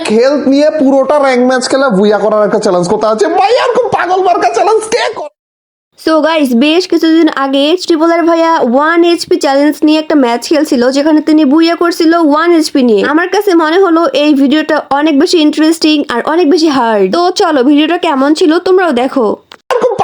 এক হেলথ নিয়ে পুরোটা র্যাঙ্ক ম্যাচ খেলে ভুইয়া করার একটা চ্যালেঞ্জ করতে আছে। ভাই আর খুব পাগল মার্কা চ্যালেঞ্জ কে? সো গাইস বেশ কিছুদিন আগে ট্রিপলার ভাইয়া ওয়ান এইচপি চ্যালেঞ্জ নিয়ে একটা ম্যাচ খেলছিল, যেখানে তিনি বুইয়া করছিল ওয়ান এইচপি নিয়ে। আমার কাছে মনে হলো এই ভিডিওটা অনেক বেশি ইন্টারেস্টিং আর অনেক বেশি হার্ড তো চলো ভিডিওটা কেমন ছিল তোমরাও দেখো।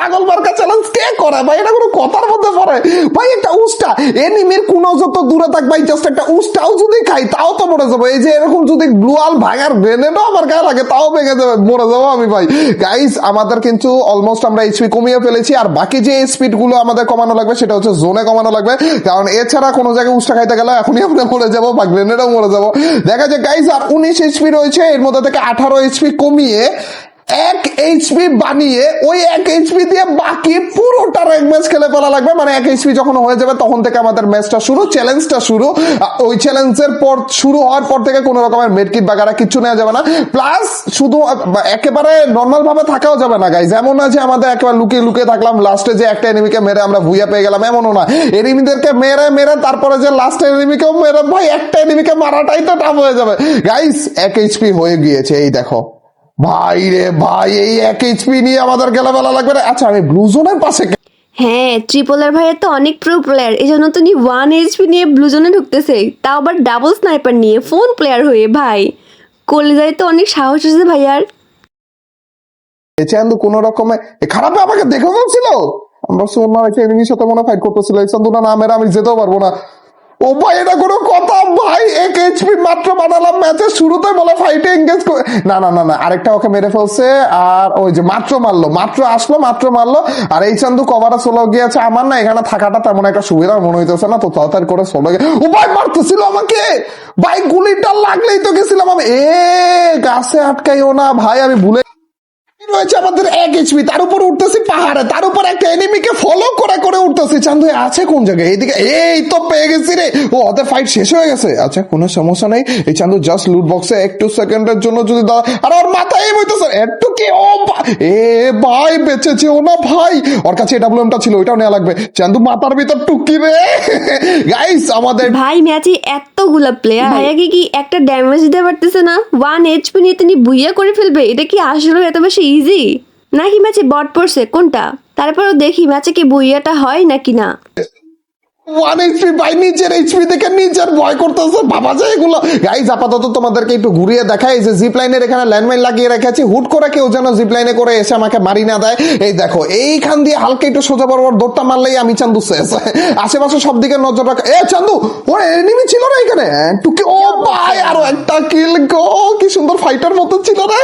পাগল মার্কা চ্যালেঞ্জ কে করে ভাই? এটা কোনো কথার মধ্যে পড়ে। ভাই, একটা উস্টা। এনিমির কোন যত দূরে থাক ভাই জাস্ট একটা উস্টাও যদি খাই, তাও তো মরে যাব। এই যে এরকম যদি গ্লুয়াল ভাঙার গ্রেনেডও আমার গায়ে লাগে, তাও ভেঙে যাবে মরে যাব আমি ভাই। গাইস আমাদের কিন্তু অলমোস্ট আমরা এইচপি কমিয়ে ফেলেছি, আর বাকি যে স্পিডগুলো আমাদের কমানো লাগবে, সেটা হচ্ছে জোনে কমানো লাগবে। কারণ এছাড়া কোনো জায়গায় উস্টা খাইতে গেলে এখনই আমরা মরে যাব বা গ্রেনেডও মরে যাব। দেখা যায় গাইস আর উনিশ এইচপি রয়েছে, এর মধ্যে থেকে আঠারো এইচপি কমিয়ে এক এইচপি বানিয়ে, ওই এক এইচপি দিয়ে বাকি পুরোটা র্যাঙ্ক ম্যাচ খেলে ফেলা লাগবে। মানে এক এইচপি যখন হয়ে যাবে, তখন থেকে আমাদের ম্যাচটা শুরু চ্যালেঞ্জটা শুরু। ওই চ্যালেঞ্জের পর শুরু হওয়ার পর থেকে কোনো রকমের মেডকিট বাগারা কিচ্ছু নেওয়া যাবে না। প্লাস শুধু একেবারে নর্মাল ভাবে থাকাও যাবে না গাইজ এমন না যে আমাদের একেবারে লুকিয়ে লুকিয়ে থাকলাম লাস্টে যে একটা এনিমিকে মেরে আমরা ভুইয়া পেয়ে গেলাম, এমনও না। এনিমিদেরকে মেরে মেরে, তারপরে যে লাস্ট এনিমিকেও মেরে, ভাই, একটা এনিমিকে মারাটাই তো টাফ হয়ে যাবে। গাইস এক এইচপি হয়ে গিয়েছে, এই দেখো। ভাই রে ভাই এই এক এইচপি নিয়ে আমাদের গেলা বেলা লাগবে না। আচ্ছা আমি ব্লু জোনের পাশে হ্যাঁ ট্রিপলার ভাইয়ের তো অনেক প্রো প্লেয়ার এই জন্য তিনি ওয়ান এইচপি নিয়ে ব্লু জোনে ঢুকতেছে। তাও আবার ডাবল স্নাইপার নিয়ে ফোন প্লেয়ার হয়ে ভাই। কলিজায় তো অনেক সাহস আছে ভাইয়ার। এ চান্দু কোন রকমে খারাপ আমাকে দেখে ছিল আমরা রেখে এনিমির সাথে মনে ফাইট করতেছিল। চান্দু না না আমি যেতেও পারব না। ও ভাই, এটা কোনো কথা, ভাই, এক এইচপি মাত্র বানালাম ম্যাচের শুরুতে বলে ফাইটে এঙ্গেজ না না না না, আরেকটা ওকে মেরে ফেলছে, আর ওই যে মাত্র মারলো, মাত্র আসলো, মাত্র মারলো, আর এই চান্দু কভারে গিয়েছে, আমার না এখানে থাকাটা তেমন একটা সুবিধা মনে হইতেছে না, তো তাড়াতাড়ি করে সোলো গিয়ে ও ভাই, মারতেছিল আমাকে! ভাই, গুলিটা লাগলেই তো গেছিলাম আমি। এ, গাছে আটকাইও না, ভাই, আমি ভুলে রয়েছে আমাদের এক এইচপি তার উপর উঠতেছি পাহাড়ে তার উপর একটা এনিমিকে ফলো করে করে উঠতেছি। চান্দু আছে কোন জায়গায়? এইদিকে এই তো পেয়ে গেছি রে। ও ওদের ফাইট শেষ হয়ে গেছে। আচ্ছা কোনো সমস্যা নেই। এই চান্দু জাস্ট লুট বক্সে একটু সেকেন্ডের জন্য যদি দাও। আর ওর মাথায় এই বইতেছে একটু কি? ও এ ভাই বেঁচেছে ও না ভাই। ওর কাছে ডাব্লিউএমটা ছিল ওইটাও নেওয়া লাগবে। চান্দু মাথার ভিতর টুকি রে। গাইস আমাদের ভাই ম্যাচে এতগুলা প্লেয়ার ভাইয়াকে কি একটা ড্যামেজ দিতে পারতেছে না? ওয়ান এইচপি নিয়ে তিনি বুইয়া করে ফেলবে? এটা কি আসলে এত বেশি ইজি? নাকি ম্যাচে বট পড়ছে? কোনটা? তারপরও দেখি ম্যাচে কি বুইয়াটা হয় নাকি না। ওয়ান এইচপি বাই নিচের এইচপি থেকে নিচের ভয় করতেছে। বাবা যায় এগুলো। গাইজ আপাতত তোমাদেরকে একটু ঘুরিয়ে দেখাই যে জিপ লাইনের এখানে ল্যান্ডমাইন লাগিয়ে রেখেছি। হুট করে কেউ যেন জিপ লাইনে করে এসে আমাকে মারি না দেয়। এই দেখো, এইখান দিয়ে হালকা একটু সোজা বরাবর দৌড়টা মারলেই আমি চান্দু শেষ। আশেপাশে সব দিকে নজর রাখা এ, চান্দু! ও এনিমি ছিল না এখানে। একটু কি ও ভাই, আরও একটা কিল গো, কি সুন্দর ফাইটার মতো ছিল রে।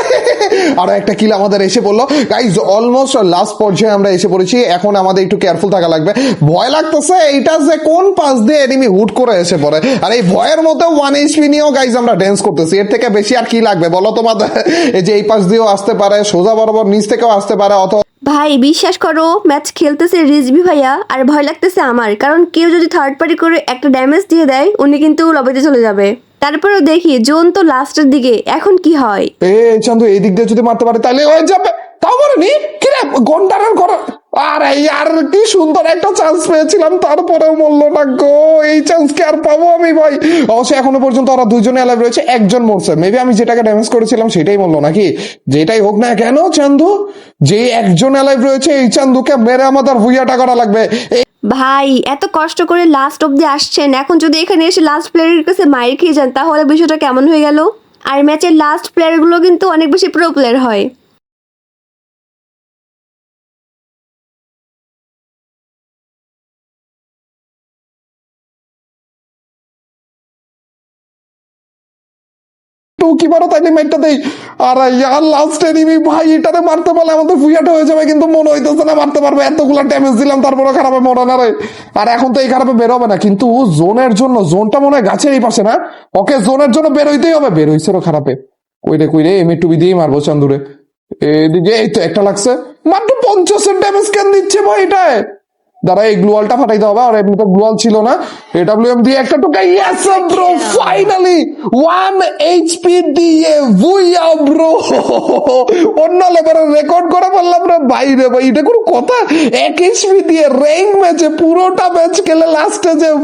আরও একটা কিল আমাদের এসে পড়ল। গাইজ অলমোস্ট লাস্ট পর্যায়ে আমরা এসে পড়েছি। এখন আমাদের একটু কেয়ারফুল থাকা লাগবে। ভয় লাগতেছে, এইটা যে কোন পাশ দিয়ে এনিমি হুট করে এসে পড়ে। আর এই ভয়ের মধ্যে ওয়ান এইচপি নিয়েও গাইজ আমরা ড্যান্স করতেছি। এর থেকে বেশি আর কি লাগবে বলো তোমাদের এই যে এই পাশ দিয়েও আসতে পারে সোজা বরাবর নিচ থেকেও আসতে পারে অথবা ভাই বিশ্বাস করো ম্যাচ খেলতেছে রিজবি ভাইয়া আর ভয় লাগতেছে আমার। কারণ কেউ যদি থার্ড পার্টি করে একটা ড্যামেজ দিয়ে দেয় উনি কিন্তু লবিতে চলে যাবে। তারপরেও দেখি জোন তো লাস্টের দিকে। এখন কি হয়? এ চান্দু এই দিক দিয়ে যদি মারতে পারে তাহলে হয়ে যাবে। তাও মরেনি? কিরে গন্ডারের ঘর আরে ইয়ার, কি সুন্দর একটা চান্স পেয়েছিলাম, তারপরেও মরলো না গো। এই চান্স কি আর পাবো আমি ভাই? অবশ্যই এখনও পর্যন্ত ওরা দুজনে অ্যালাইভ রয়েছে, একজন মরছে। মেবি আমি যেটাকে ড্যামেজ করেছিলাম, সেটাই মরলো নাকি? যেটাই হোক না কেন, চান্দু? যে একজন অ্যালাইভ রয়েছে, এই চান্দুকে মেরে আমাদের ভুইয়াটা করা লাগবে। ভাই, এত কষ্ট করে লাস্ট অব্দি আসছেন। এখন যদি এখানে এসে লাস্ট প্লেয়ারের কাছে মাইর খেয়ে যান, তাহলে বিষয়টা কেমন হয়ে গেল? আর ম্যাচের লাস্ট প্লেয়ারগুলো কিন্তু অনেক বেশি প্রো প্লেয়ার হয়। দেই? আর ইয়ার ভাই, এটাতে মারতে পারলে আমাদের হয়ে যাবে, কিন্তু মনে হইতেছে না মারতে পারবে। এতগুলা ড্যামেজ দিলাম তারপরে খারাপে মরা না রে আর এখন তো এই খারাপে বেরোবে না, কিন্তু জোনের জন্য, জোনটা মনে হয় গাছের এই পাশে না? ওকে, জোনের জন্য বেরোইতেই হবে বেরোইছে খারাপে। কইরে কইরে এমনি টুবি দিয়ে মারবো চান্দুরে। এদিকে এই তো একটা লাগছে। মাত্র পঞ্চাশের ড্যামেজ কেন দিচ্ছে ভাই এটায়? দাঁড়া এই গ্লুয়ালটা ফাটাইতে হবে আর এমনি তো গ্লুয়াল ছিল না। এডব্লিউএম দিয়ে একটা টোকা ইয়েস ব্রো ফাইনালি 1 এইচপি দিয়ে ভুইয়া ব্রো অন্য লেভেলের রেকর্ড করে বললাম রে ভাই রে ভাই এটা কোনো কথা? এক এইচপি দিয়ে র্যাঙ্ক ম্যাচে পুরোটা ম্যাচ খেলে লাস্টে যে